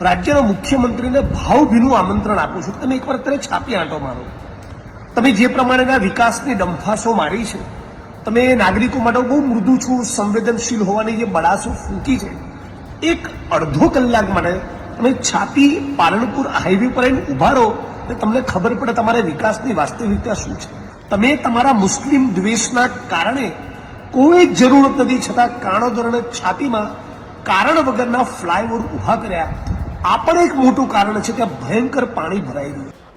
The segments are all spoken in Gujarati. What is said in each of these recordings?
રાજ્યના મુખ્યમંત્રીને ભાવભીનું આમંત્રણ આપું છું. તમે એકવાર અત્યારે છાપી આંટો મારો. તમે જે પ્રમાણેના વિકાસની ડંફાસો મારી છે, તમે નાગરિકો માટે બહુ મૃદુ છું, સંવેદનશીલ હોવાની જે બડાસો ફૂંકી છે, એક અડધો કલાક માટે તમે છાપી પાલનપુર હાઈવે પર આવીને ઊભા રહો એટલે તમને ખબર પડે તમારે વિકાસની વાસ્તવિકતા શું છે. તમે તમારા મુસ્લિમ દ્વેષના કારણે કોઈ જરૂરત નથી, છતાં કાણોદર અને છાતીમાં કારણ વગરના ફ્લાયઓવર ઊભા કર્યા. આ પણ એક મોટું કારણ છે કે ભયંકર પાણી ભરાઈ રહ્યું છે.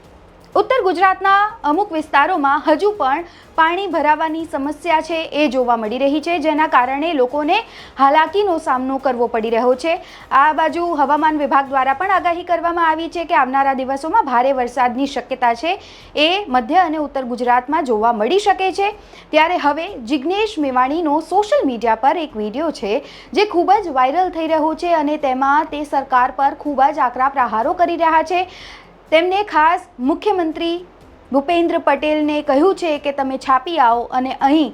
ઉત્તર ગુજરાતના અમુક વિસ્તારોમાં હજુ પણ પાણી ભરાવાની સમસ્યા છે એ જોવા મળી રહી છે, જેના કારણે લોકોને હાલાકીનો સામનો કરવો પડી રહ્યો છે. આ બાજુ હવામાન વિભાગ દ્વારા પણ આગાહી કરવામાં આવી છે કે આવનારા દિવસોમાં ભારે વરસાદની શક્યતા છે એ મધ્ય અને ઉત્તર ગુજરાતમાં જોવા મળી શકે છે. ત્યારે હવે જિગ્નેશ મેવાણીનો સોશિયલ મીડિયા પર એક વીડિયો છે, જે ખૂબ જ વાયરલ થઈ રહ્યો છે અને તેમાં તે સરકાર પર ખૂબ જ આકરા પ્રહારો કરી રહ્યા છે. તેમને ખાસ મુખ્યમંત્રી ભૂપેન્દ્ર પટેલને કહ્યું છે કે તમે છાપી આવો અને અહીં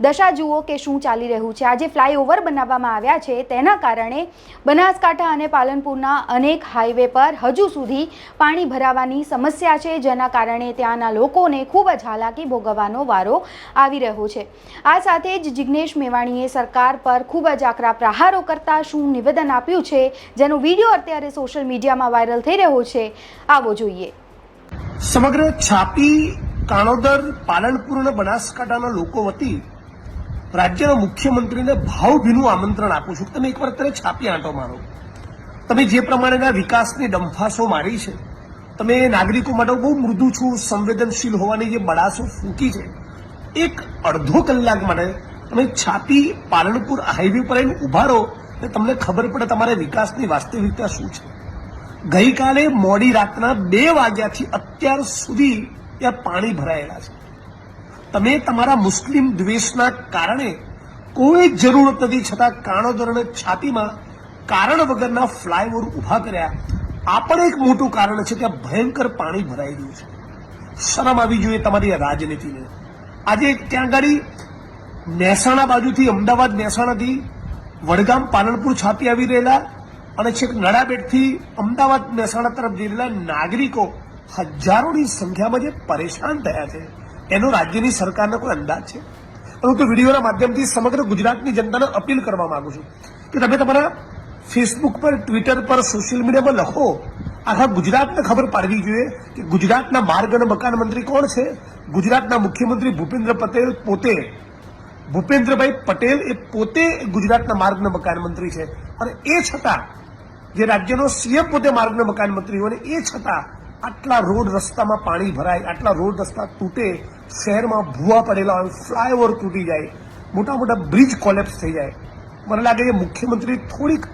દશા જુઓ કે શું ચાલી રહ્યું છે. આજે ફ્લાયઓવર બનાવવામાં આવ્યા છે. તેના કારણે બનાસકાંઠા અને પાલનપુરના અનેક હાઈવે પર હજુ સુધી પાણી ભરાવાની સમસ્યા છે. જેના કારણે ત્યાંના લોકોને ખૂબ જ હાલાકી ભોગવવાનો વારો આવી રહ્યો છે. આ સાથે જ જિગ્નેશ મેવાણીએ સરકાર પર ખૂબ જ આકરા પ્રહારો કરતા શું નિવેદન આપ્યું છે, જેનો વીડિયો અત્યારે સોશિયલ મીડિયામાં વાયરલ થઈ રહ્યો છે, આવો જોઈએ. સમગ્ર છાપી, કાણોદર, પાલનપુર અને બનાસકાંઠાના લોકો વતી રાજ્યના મુખ્યમંત્રીને ભાવભીનું આમંત્રણ આપું છું તમે એકવાર અત્યારે છાપી આંટો મારો. તમે જે પ્રમાણેના વિકાસની ડંફાસો મારી છે, તમે નાગરિકો માટે બહુ મૃદુ છું, સંવેદનશીલ હોવાની જે બડાસો ફૂંકી છે, એક અડધો કલાક માટે તમે છાપી પાલનપુર હાઈવે પર આવીને ઊભા રહો એટલે તમને ખબર પડે તમારે વિકાસની વાસ્તવિકતા શું છે. ગઈકાલે મોડી રાતના બે વાગ્યાથી અત્યાર સુધી ત્યાં પાણી ભરાયેલા છે. તમે તમારા મુસ્લિમ દ્વેષના કારણે કોઈ જરૂરત નથી છતાં અને છાતીમાં કારણ વગરના ફ્લાયઓવર ઊભા કર્યા. આ પણ એક મોટું કારણ છે ત્યાં ભયંકર પાણી ભરાઈ ગયું છે. શરમ આવી જોઈએ તમારી રાજનીતિને. આજે ત્યાં ગાડી મહેસાણા બાજુથી અમદાવાદ મહેસાણાથી વડગામ પાલનપુર છાપી આવી રહેલા અને છેક નડાબેટથી અમદાવાદ મહેસાણા તરફ જઈ રહેલા નાગરિકો હજારોની સંખ્યામાં જે પરેશાન થયા છે. એનો રાજ્યની સરકારનો કોઈ અંદાજ છે? હું તો વિડીયોના માધ્યમથી સમગ્ર ગુજરાતની જનતાને અપીલ કરવા માંગુ છું કે તમે તમારા ફેસબુક પર ટ્વિટર પર સોશિયલ મીડિયામાં લખો. આખા ગુજરાતને ખબર પાડવી જોઈએ કે ગુજરાતના માર્ગ અને મકાન મંત્રી કોણ છે? ગુજરાતના મુખ્યમંત્રી ભૂપેન્દ્ર પટેલ પોતે, ભૂપેન્દ્રભાઈ પટેલ એ પોતે ગુજરાતના માર્ગ અને મકાન મંત્રી છે. અને એ છતાં, જે રાજ્યનો સીએમ પોતે માર્ગ અને મકાન મંત્રી હોય, એ છતાં આટલા રોડ રસ્તામાં પાણી ભરાય, આટલા રોડ રસ્તા તૂટે, શહેરમાં ભૂવા પડેલા હોય, ફ્લાયઓવર તૂટી જાય મોટા મોટા બ્રિજ કોલેપ્સ થઈ જાય. મને લાગે છે મુખ્યમંત્રી થોડીક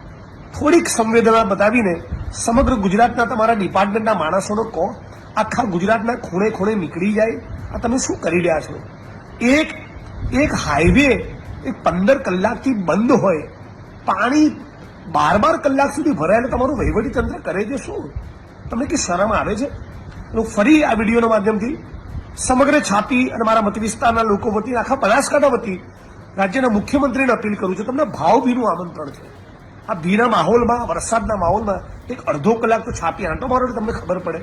થોડીક સંવેદના બતાવીને સમગ્ર ગુજરાતના તમારા ડિપાર્ટમેન્ટના માણસોનો કહો, આખા ગુજરાતના ખૂણે ખૂણે નીકળી જાય. આ તમે શું કરી રહ્યા છો? એક એક હાઈવે એ પંદર કલાકથી બંધ હોય. પાણી બાર બાર કલાક સુધી ભરાયેલું તમારું વહીવટી તંત્ર કરે છે શું? તમને કે શરમ આવે છે? હું ફરી આ વિડીયોના માધ્યમથી સમગ્ર છાપી અને મારા મત વિસ્તારના લોકો વતી આખા બનાસકાંઠા વતી રાજ્યના મુખ્યમંત્રીને અપીલ કરું છું. તમને ભાવભીનું આમંત્રણ છે. આ ભીના માહોલમાં વરસાદના માહોલમાં એક અડધો કલાક તો છાપી આંટો મારો તમને ખબર પડે.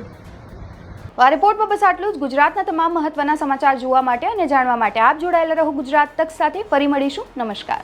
આ રિપોર્ટમાં બસ આટલું જ. ગુજરાતના તમામ મહત્વના સમાચાર જોવા માટે અને જાણવા માટે આપ જોડાયેલા રહો ગુજરાત તક સાથે. ફરી મળીશું. નમસ્કાર.